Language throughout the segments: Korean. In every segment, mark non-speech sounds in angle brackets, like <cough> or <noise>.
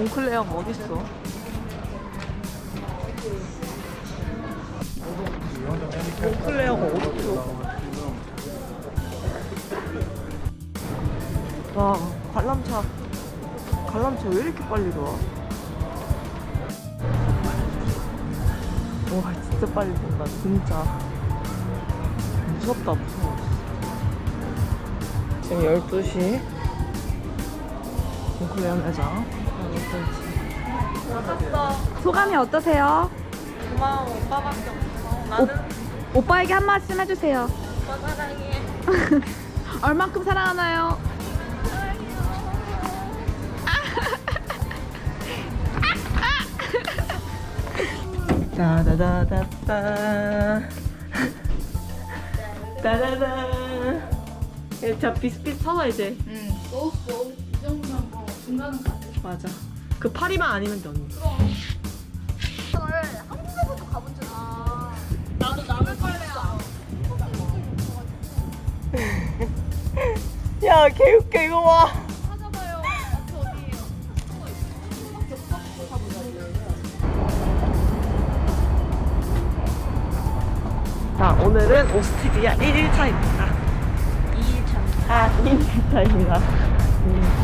몽클레어가 어딨어? 몽클레어가 어딨어? 와, 관람차. 관람차 왜 이렇게 빨리 돌아? 와, 진짜 빨리 돈다, 진짜. 무섭다, 무서워. 지금 12시. 몽클레어 매장. 소감이 어떠세요? 고마워, 오빠밖에 없어. 나는 오빠에게 한 말씀 해주세요. 오빠 사랑해. <laughs> 얼만큼 사랑하나요? 따다다다따 따다다 야, 자 비슷비슷 서서 이제 응, 넣었어. 이 정도면 뭐 중간은 가. 맞아 그 파리만 아니면 돼 언니 한국에서도 가본 적 아. 나도 남을 빨래야. 야 개웃겨 이거 봐 찾아봐요. 마트 어디예요? 자 오늘은 오스트리아 1일차입니다 2일차. 아 2일차입니다 1일차에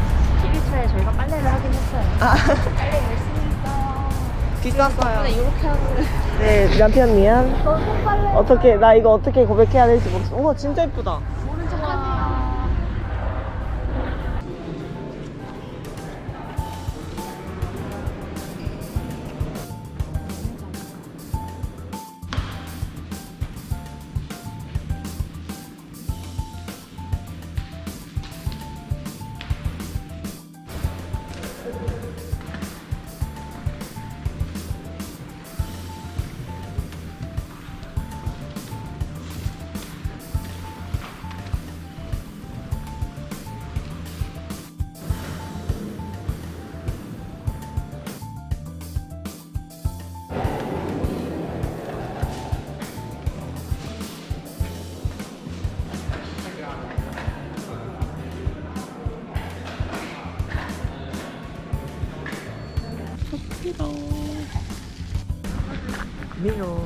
저희가 빨래를 하긴 했어요. 빨래 열심히 했어요. 비쌌어요 이렇게 하고. 네 남편 미안 너. 어떻게 나 이거 어떻게 고백해야 될지 모르겠어 우와 진짜 예쁘다 미로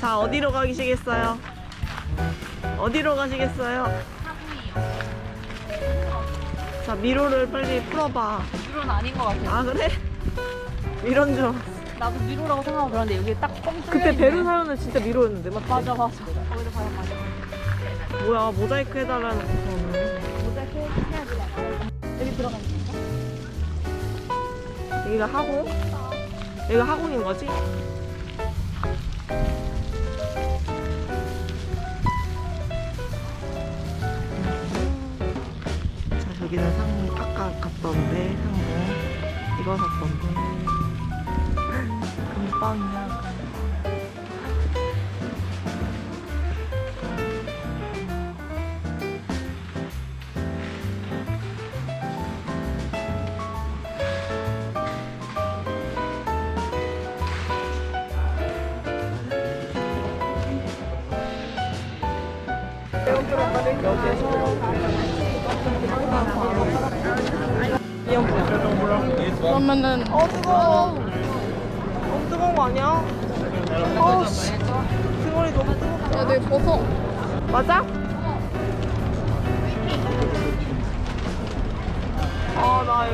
자 어디로 가시겠어요? 어디로 가시겠어요? 자 미로를 빨리 풀어봐 미로는 아닌 것 같아요. 아 그래? 줄 알았어 나도 미로라고 생각하고 그러는데 여기 딱 뻥 그때 있네. 베르사유는 진짜 미로였는데 맞지? 맞아 맞아. 거기도 가면 맞아. 뭐야 모자이크 해달라는 거 들어가는 건가? 여기가 학원? 여기가 학원인 거지? 자, 저기는 상무 아까 갔던데 상무 이거 샀던데 <laughs> 금빵이야 그러면은 어 뜨거워 너무 뜨거운 거 아니야? 어씨 등어리 너무 뜨겁다 야, 내 벗어. 맞아? 아나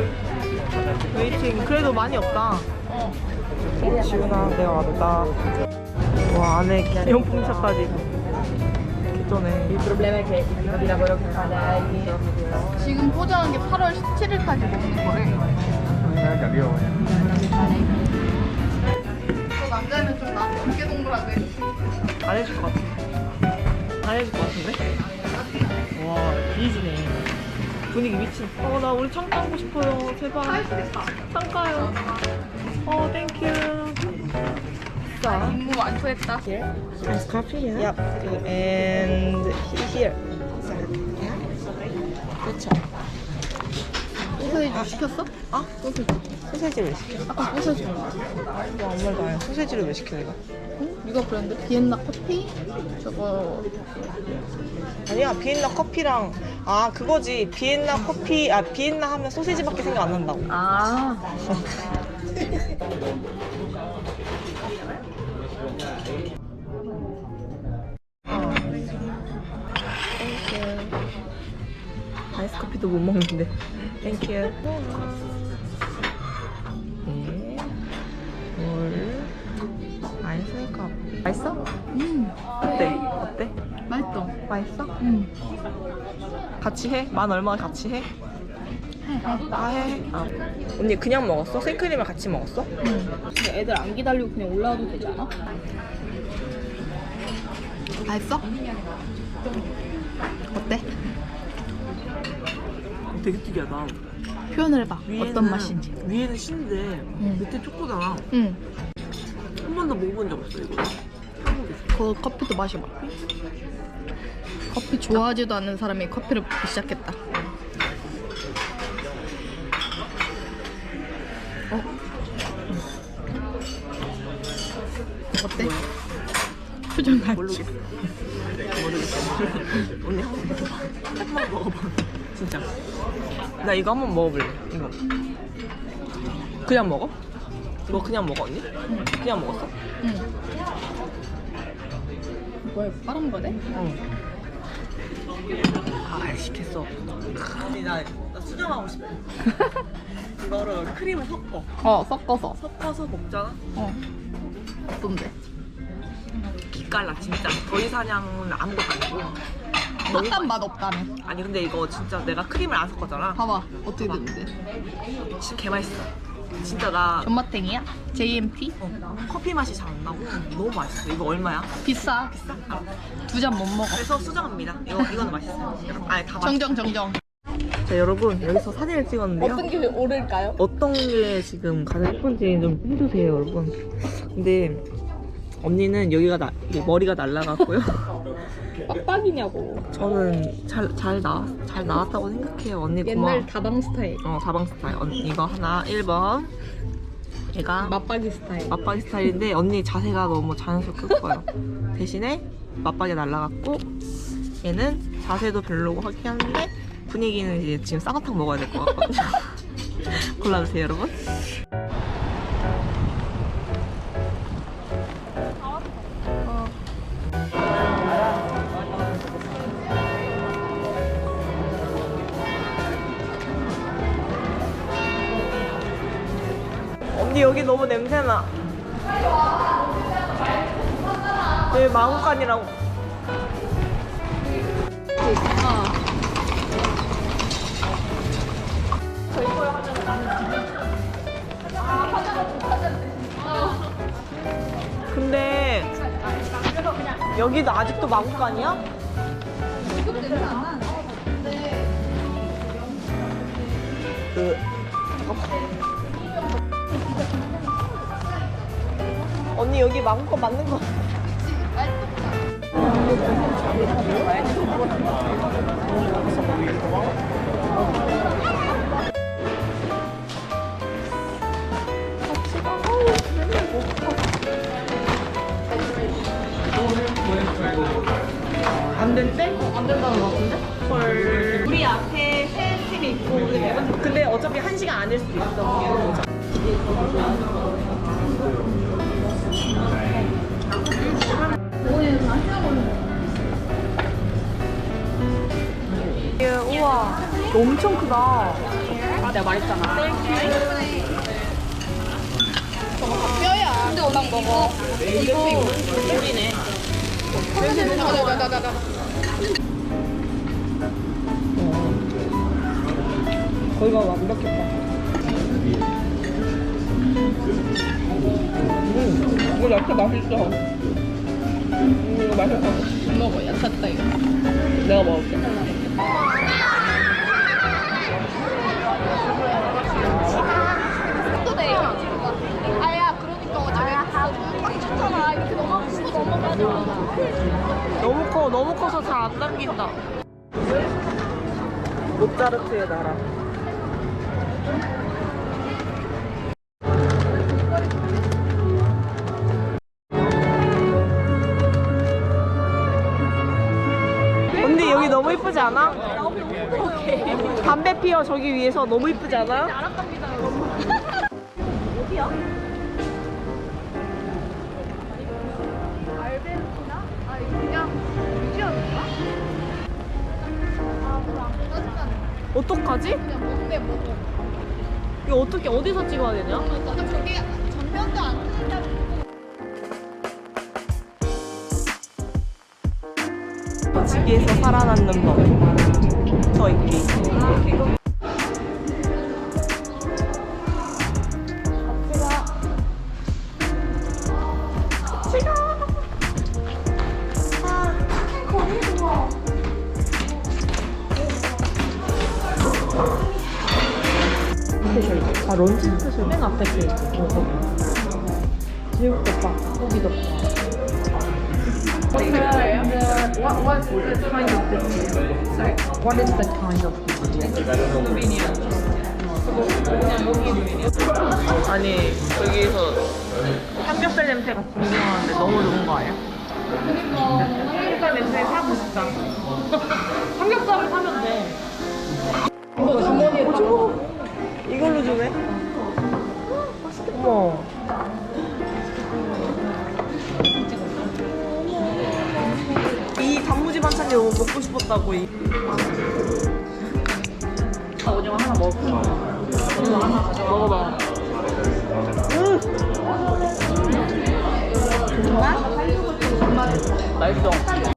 웨이팅 그래도 많이 없다 어. 지훈아 내가 왔다 와 안에 기념품차까지 개쩌네 지금 포장한 게 8월 17일까지 먹는 거래. 저 남자는 좀 나, 어깨 해. 안 해줄 것 같아 안 해줄 것 같은데? 와 비지네. 분위기 미친. 어나 우리 창가 하고 싶어요. 제발. 창가요. 어 땡큐 자 임무 완수했다. Nice coffee, yeah. Yep. And here. 그렇죠. 소세지 시켰어? 아? 소세지. 소세지를 왜 시켜? 아까 소세지. 와, 아무 말도 안 해. 소세지를 왜 시켜, 이거? 응? 이거 브랜드 비엔나 커피? 저거 아니야 비엔나 커피랑 아 그거지 비엔나 커피 아 비엔나 하면 소시지밖에 생각 안 난다고 아. <laughs> 커피도 못 먹는데 땡큐 네. 물 아이스 커피 맛있어? 음. 어때? 어때? 맛있어. 맛있어? 음. 같이 해? 만 얼마 같이 해? 해. 아 해. 아. 언니 그냥 먹었어? 생크림을 같이 먹었어? 근데 애들 안 기다리고 그냥 올라와도 되지 않아? 맛있어? 어때? 되게 특이하다. 표현을 해봐. 어떤 맛인지. 위에는 신데 밑에 초코잖아. 응. 한 번도 먹어본 적 없어 이거. 그 커피도 마셔봐. 커피 좋아하지도 않는 사람이 커피를 먹기 시작했다. 어? 어때? 표정 같지? 언니 한 번 먹어봐. 한번 먹어봐. 진짜. 나 이거 한 번 먹어볼래. 이거. 그냥 먹어? 이거 그냥 먹어 언니? 그냥 먹었어? 응. 뭐야, 빠른 거네? 응. 아 시켰어. 언니 나, 나 수정하고 싶어. <laughs> 이거를 크림을 섞어. 어, 섞어서. 섞어서 먹잖아. 어. 어떤데? 기깔나 진짜. 더 이상은 아무것도 아니고. 너무 맛있어. 맛 없다며. 아니 근데 이거 진짜 내가 크림을 안 섞었잖아. 봐봐, 어떻게 되는데? 진짜 개 맛있어. 진짜 나 존맛탱이야? JMT? 어, 커피 맛이 잘 안 나고 너무 맛있어. 이거 얼마야? 비싸. 두잔 못 먹어. 그래서 수정합니다. 이거 맛있어요. 여러분, 아니 다 맛있어. 정정, 정정. 자 여러분 여기서 사진을 찍었는데요. 게 오를까요? 어떤 게 지금 가장 예쁜지 좀 해주세요, 여러분. 근데 언니는 여기가 나, 머리가 날라갔고요. <laughs> 빡빡이냐고. 저는 잘, 잘, 나, 잘 나왔다고 생각해요. 언니 고마워. 옛날 다방 스타일. 어, 다방 스타일. 언니 이거 하나, 1번. 얘가 맞박이 스타일. 맞박이 스타일인데 언니 자세가 너무 자연스럽게 예뻐요. 대신에 맞박이 날라갔고 얘는 자세도 별로고 하긴 한데 분위기는 이제 지금 쌍화탕 먹어야 될 것 같거든요. <laughs> 골라주세요, 여러분. 언니 여기 너무 냄새나. 여기 마구간이라고. 근데 여기도 아직도 마구간이야? 그 언니 여기 마음껏 맞는 거 안 된대? 안 된다는 거 같은데? 헐. 우리 앞에 새 팀이 있고, 근데 어차피 한 시간 안일 수도 있어. 예, 우와. 엄청 크다. 아, 내가 말했잖아. 뼈야. 근데 오랑 먹어. 이거 꿀이네. 나나나 나 거기가 완벽했다. 음, 이거 야채 맛있어. 음, 이거 맛있어. 먹어. 야쳤다 이거. 내가 먹을게. 아야 그러니까 어차피 꽉 찼잖아. 이렇게 넘어가고 싶어 넘어가자. 너무 커, 너무 커서 잘안 당긴다. 모짜르트의 나라. 언니 여기 너무 이쁘지 않아? 담배 피워 저기 위에서 너무 이쁘지 않아? 짜증나네 어떡하지? 그냥 뭔데 뭐고 이거 어떻게 어디서 찍어야 되냐? 근데 저기 전면도 안 뜬다고 지기에서 살아남는 법. 저 있기. 런치 스페셜 맨 앞에 그. 어, 거기. 제육덮밥, 고기덮밥. What, what is the kind of biscuit? Sorry, what is the kind of biscuit? 아니 여기서 삼겹살 냄새가 분명한데 너무 좋은 거 아니야? 삼겹살 냄새 사고 싶다. <laughs> 삼겹살을 사면 돼. 이거 주머니에 줘. 이걸로 주네. 어머. 이 단무지 반찬이 너무 먹고 싶었다고. 이. 아, 오징어 하나 먹을까? 오징어 하나 먹어봐. 맛있어.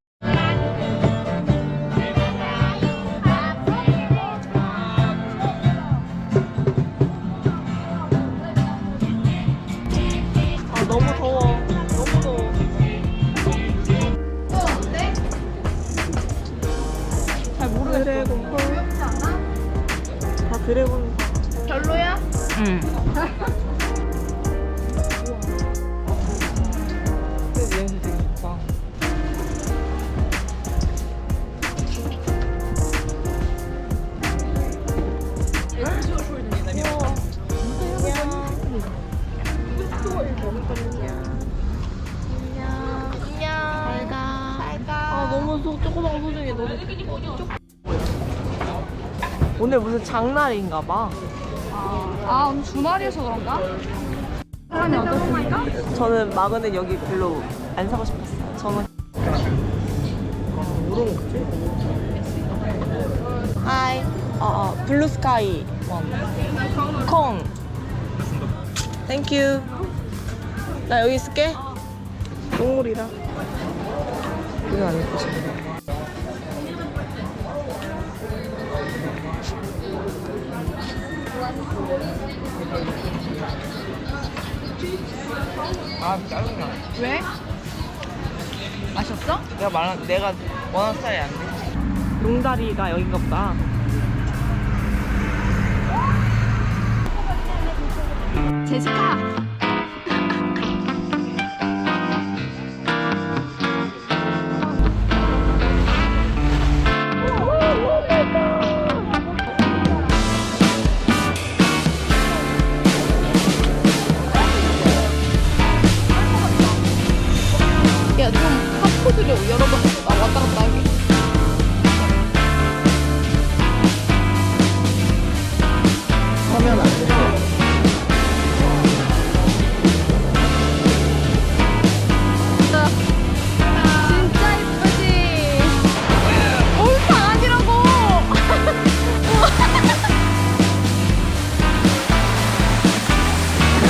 너무 소, 조그맣고 소중해 너무. 오늘 무슨 장날인가 봐. 아 오늘 주말이어서 그런가? 사람이 어떻습니까? 저는 마그넷 여기 별로 안 사고 싶었어요. 저는. 뭐로 먹지? 하이 어, 어 블루 스카이 콩 땡큐 나 여기 있을게 동물이라 이거 안 예쁘지? 아 짜증나 왜? 마셨어? 내가 말한 내가 원하는 스타일이 안 돼. 용다리가 여긴가 보다. 제시카 야, 좀 핫포즈를 여러 번 왔다 갔다 하게. 화면 안